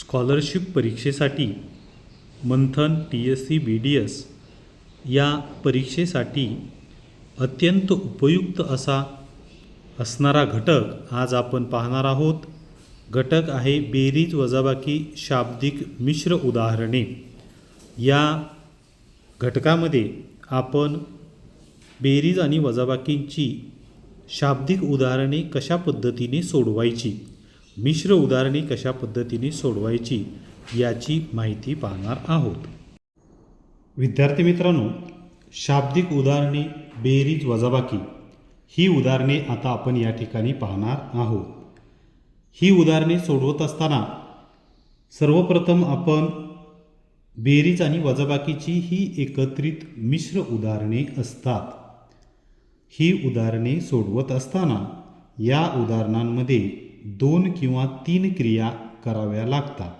Scholarship परीक्षेसाठी Manthan T S C B D S या परीक्षेसाठी अत्यंत उपयुक्त असा असणारा घटक आज आपण पाहणार आहोत. घटक आहे बेरीज वजाबाकी शाब्दिक मिश्र उदाहरणे. या घटकामध्ये आपण बेरीज आणि वजाबाकींची शाब्दिक उदाहरणे कशा पद्धतीने सोडवायची? मिश्र उदाहरणे कशा पद्धतीने सोडवायची याची माहिती पाहणार आहोत. विद्यार्थी मित्रांनो शाब्दिक उदाहरणे बेरीज वजाबाकी ही उदाहरणे आता आपण या ठिकाणी पाहणार आहोत. ही उदाहरणे सोडवत असताना सर्वप्रथम आपण बेरीज आणि वजाबाकीची ही एकत्रित मिश्र उदाहरणे असतात. ही उदाहरणे सोडवत असताना या उदाहरणांमध्ये दोन किंवा तीन क्रिया कराव्या लागतात.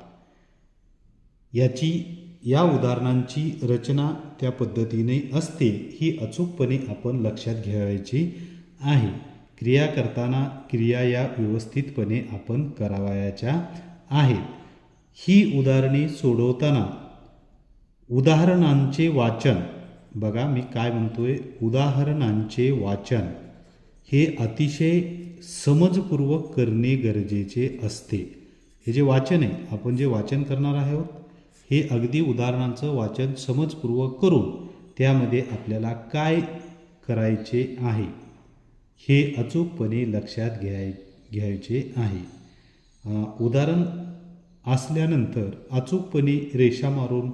याची या उदाहरणांची रचना त्या पद्धतीने असते ही अचूकपणे आपण लक्षात घ्यायची आहे. क्रिया करताना क्रिया या व्यवस्थितपणे आपण करावयाच्या आहेत. ही उदाहरणे सोडवताना उदाहरणांचे वाचन. बघा मी काय म्हणतोय? उदाहरणांचे वाचन. हे अतिशय समजपूर्वक करणे गरजेचे असते. हे जे वाचन आहे आपण जे वाचन करणार आहोत हे अगदी उदाहरणांचं वाचन समजपूर्वक करून त्यामध्ये आपल्याला काय करायचे आहे हे अचूकपणे लक्षात घ्याय घ्यायचे आहे. उदाहरण असल्यानंतर अचूकपणे रेषा मारून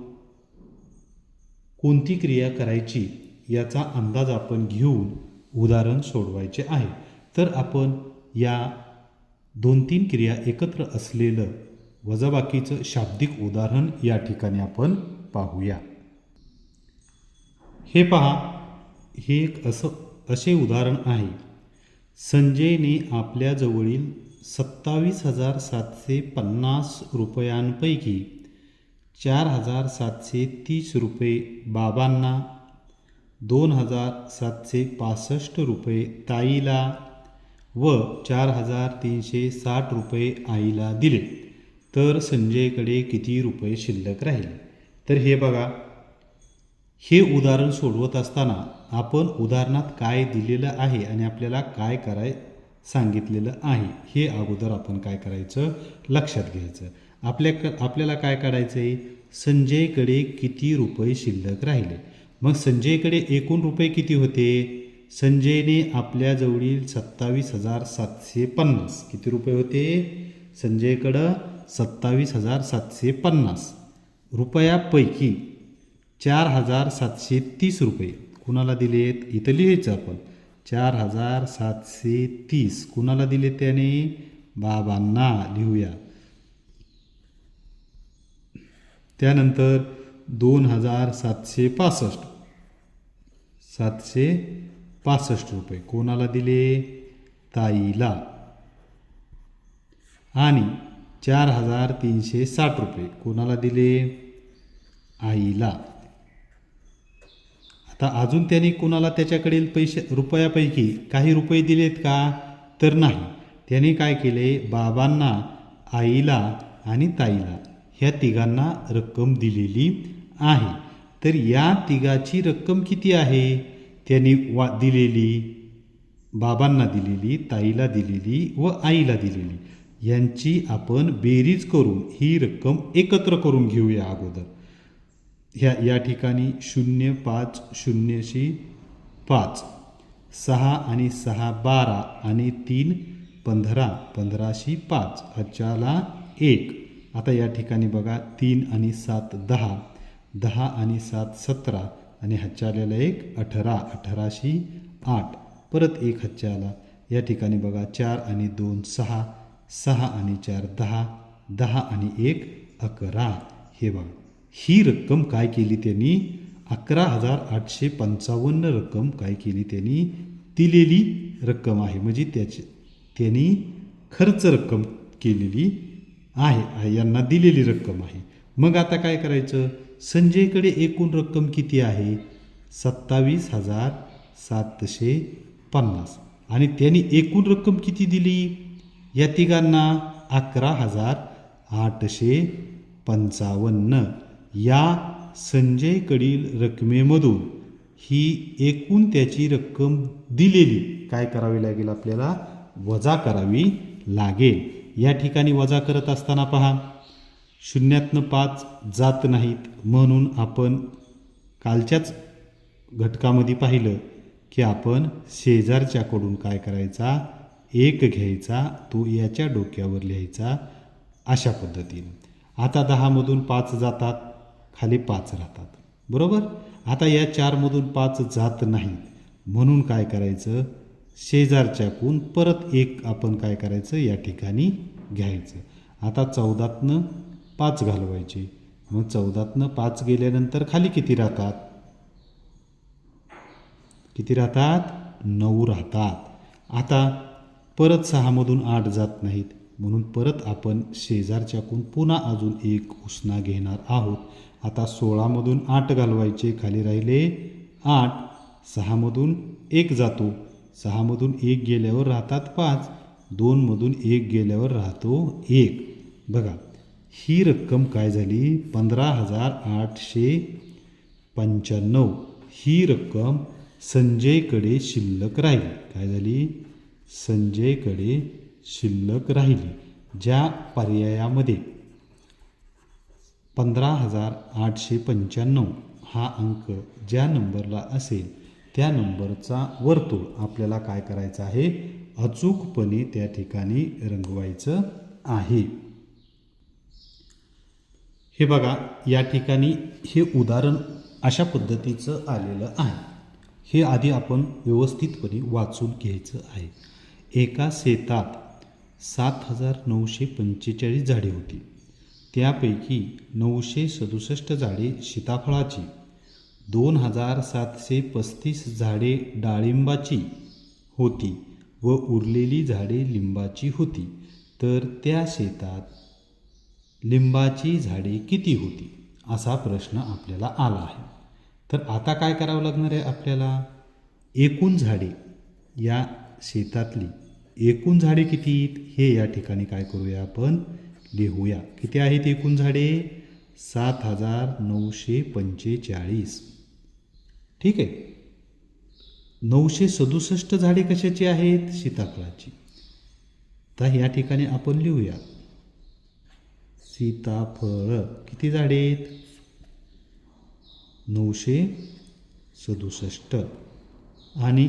कोणती क्रिया करायची याचा अंदाज आपण घेऊन उदाहरण सोडवायचे आहे. तर आपण या दोन तीन क्रिया एकत्र असलेलं वजाबाकीचं शाब्दिक उदाहरण या ठिकाणी आपण पाहूया. हे पहा हे एक असं असे उदाहरण आहे. संजयने आपल्याजवळील सत्तावीस हजार सातशे पन्नास रुपयांपैकी चार हजार सातशे तीस रुपये बाबांना दोन हजार सातशे पासष्ट रुपये ताईला व चार हजार तीनशे साठ रुपये आईला दिले. तर संजयकडे किती रुपये शिल्लक राहिले? तर हे बघा. हे उदाहरण सोडवत असताना आपण उदाहरणात काय दिलेलं आहे आणि आपल्याला काय कराय सांगितलेलं आहे हे अगोदर आपण काय करायचं? लक्षात घ्यायचं. आपल्या आपल्याला काय काढायचं आहे संजयकडे किती रुपये शिल्लक राहिले? मग संजयकडे एकूण रुपये किती होते? संजयने आपल्याजवळील सत्तावीस हजार सातशे पन्नास. किती रुपये होते? संजयकडं सत्तावीस हजार सातशे पन्नास. रुपयापैकी चार हजार सातशे तीस रुपये. कुणाला दिलेत? इथं लिहायचं आपण. चार हजार सातशे तीस. कुणाला दिले त्याने? बाबांना. लिहूया. त्यानंतर दोन हजार सातशे पासष्ट. सातशे पासष्ट रुपये. कोणाला दिले? ताईला. आणि चार हजार तीनशे साठ रुपये. कोणाला दिले? आईला. आता अजून त्याने कोणाला त्याच्याकडील पैसे रुपयापैकी काही रुपये दिलेत का? तर नाही. त्याने काय केले? बाबांना आईला आणि ताईला. ह्या तिघांना रक्कम दिलेली आहे. तर या तिघाची रक्कम किती आहे? त्यांनी वा दिलेली बाबांना दिलेली ताईला दिलेली व आईला दिलेली. यांची आपण बेरीज करून ही रक्कम एकत्र करून घेऊया अगोदर. ह्या या ठिकाणी शून्य पाच शून्यशी पाच सहा आणि सहा बारा आणि तीन पंधरा पंधराशी पाच हजाला एक. आता या ठिकाणी बघा तीन आणि सात दहा दहा आणि सात सतरा आणि हच्च्यालेला एक अठरा अठराशी आठ. परत एक हच्च्याला या ठिकाणी बघा चार आणि दोन सहा. सहा आणि चार दहा. दहा आणि एक अकरा. हे बघा ही रक्कम काय केली त्यांनी? अकरा हजार आठशे पंचावन्न रक्कम काय केली त्यांनी? दिलेली रक्कम आहे. म्हणजे त्याचे त्यांनी खर्च रक्कम केलेली आहे. यांना दिलेली रक्कम आहे. मग आता काय करायचं? संजयकडे एकूण रक्कम किती आहे? सत्तावीस हजार सातशे पन्नास. आणि त्यांनी एकूण रक्कम किती दिली? या तिघांना अकरा हजार आठशे पंचावन्न. या संजयकडील रकमेमधून ही एकूण त्याची रक्कम दिलेली काय करावी लागेल आपल्याला? वजा करावी लागेल. या ठिकाणी वजा करत असताना पहा. शून्यातनं पाच जात नाहीत म्हणून आपण कालच्याच घटकामध्ये पाहिलं की आपण शेजारच्याकडून काय करायचा? एक घ्यायचा तो याच्या डोक्यावर लिहायचा अशा पद्धतीनं. आता दहामधून पाच जातात खाली पाच राहतात. बरोबर? आता या चारमधून पाच जात नाहीत. म्हणून काय करायचं? शेजारच्याकून परत एक आपण काय करायचं? या ठिकाणी घ्यायचं. आता चौदातनं पाच घालवायचे. मग चौदातनं पाच गेल्यानंतर खाली किती राहतात? किती राहतात? नऊ राहतात. आता परत सहामधून आठ जात नाहीत. म्हणून परत आपण शेजारच्याकून पुन्हा अजून एक उसना घेणार आहोत. आता सोळामधून आठ घालवायचे खाली राहिले आठ. सहामधून एक जातो. सहामधून एक गेल्यावर राहतात पाच. दोनमधून एक गेल्यावर राहतो एक. बघा ही रक्कम काय झाली? पंधरा हजार आठशे पंच्याण्णव. ही रक्कम संजयकडे शिल्लक राहिली. काय झाली? संजयकडे शिल्लक राहिली. ज्या पर्यायामध्ये पंधरा हजार आठशे पंच्याण्णव हा अंक ज्या नंबरला असेल त्या नंबरचा वर्तुळ आपल्याला काय करायचं आहे? अचूकपणे त्या ठिकाणी रंगवायचं आहे. हे बघा या ठिकाणी हे उदाहरण अशा पद्धतीचं आलेलं आहे. हे आधी आपण व्यवस्थितपणे वाचून घ्यायचं आहे. एका शेतात सात हजार नऊशे पंचेचाळीस झाडे होती. त्यापैकी नऊशे सदुसष्ट झाडे सीताफळाची दोन हजार सातशे पस्तीस झाडे डाळिंबाची होती व उरलेली झाडे लिंबाची होती. तर त्या शेतात लिंबाची झाडे किती होती? असा प्रश्न आपल्याला आला आहे. तर आता काय करावं लागणार आहे आपल्याला? एकूण झाडे या शेतातली एकूण झाडे किती आहेत? हे या ठिकाणी काय करूया आपण? लिहूया. किती आहेत एकूण झाडे? सात हजार नऊशे पंचेचाळीस. ठीक आहे? नऊशे सदुसष्ट झाडे कशाची आहेत? सीताफळाची. तर या ठिकाणी आपण लिहूया. सीताफळ. किती झाडे आहेत? नऊशे सदुसष्ट. आणि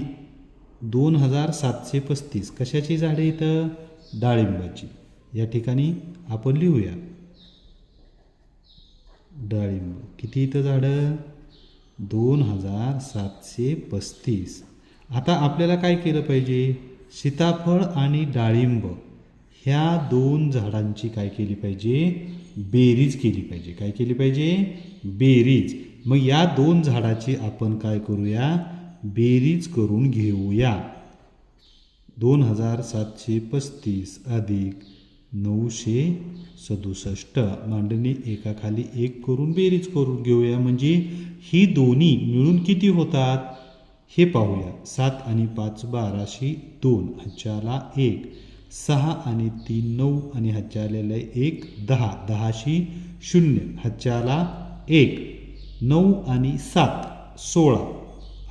दोन हजार सातशे पस्तीस. कशाची झाडे इथं? डाळिंबाची. या ठिकाणी आपण लिहूया. डाळिंब. किती इथं झाडं? दोन हजार सातशे पस्तीस. आता आपल्याला काय केलं पाहिजे? सीताफळ आणि डाळिंब. ह्या दोन झाडांची काय केली पाहिजे? बेरीज केली पाहिजे. काय केली पाहिजे? बेरीज. मग या दोन झाडाची आपण काय करूया? बेरीज करून घेऊया. दोन हजार सातशे पस्तीस अधिक नऊशे सदुसष्ट. मांडणी एकाखाली एक करून बेरीज करून घेऊया. म्हणजे ही दोन्ही मिळून किती होतात? हे पाहूया. सात आणि पाच बाराशे दोन. हजारला एक. सहा आणि तीन नऊ आणि हजारला एक दहा. दहाशी शून्य. हच्च्याला एक नऊ आणि सात सोळा.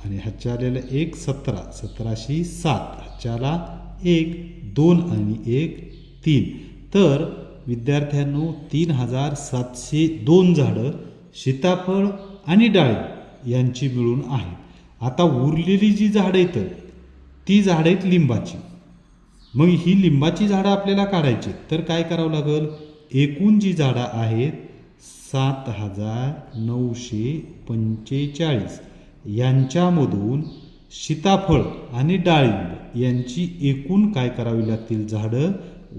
आणि हजारला एक सतरा. सतराशे सात. हजारला एक दोन आणि एक तीन. तर विद्यार्थ्यांनो तीन हजार सातशे दोन झाडं सीताफळ आणि डाळी यांची मिळून आहेत. आता उरलेली जी झाडं आहेत ती झाडं आहेत लिंबाची. मग ही लिंबाची झाडं आपल्याला काढायची तर काय करावं लागेल? एकूण जी झाडं आहेत सात हजार नऊशे पंचेचाळीस. यांच्यामधून सीताफळ आणि डाळिंब यांची एकूण काय करावी लागतील झाडं?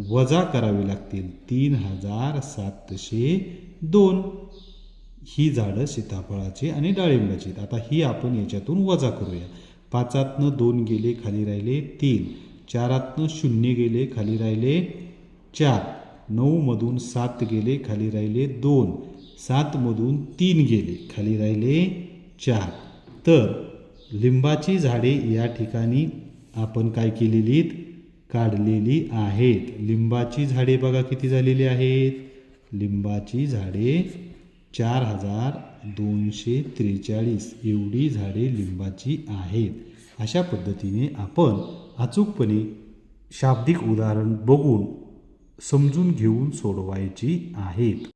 वजा करावी लागतील. तीन हजार सातशे दोन. ही झाडं सीताफळाची आणि डाळिंबाची आता ही आपण याच्यातून वजा करूया. पाचातनं दोन गेले खाली राहिले तीन. चारातनं शून्य गेले खाली राहिले चार. नऊमधून सात गेले खाली राहिले दोन. सातमधून तीन गेले खाली राहिले चार. तर लिंबाची झाडे या ठिकाणी आपण काय केलेली काढलेली आहेत. लिंबाची झाडे बघा किती झालेली आहेत. लिंबाची झाडे चार हजार दोनशे त्रेचाळीस. एवढी झाडे लिंबाची आहेत. अशा पद्धतीने आपण अचूकपणे शाब्दिक उदाहरण बघून समजून घेऊन सोडवायची आहेत.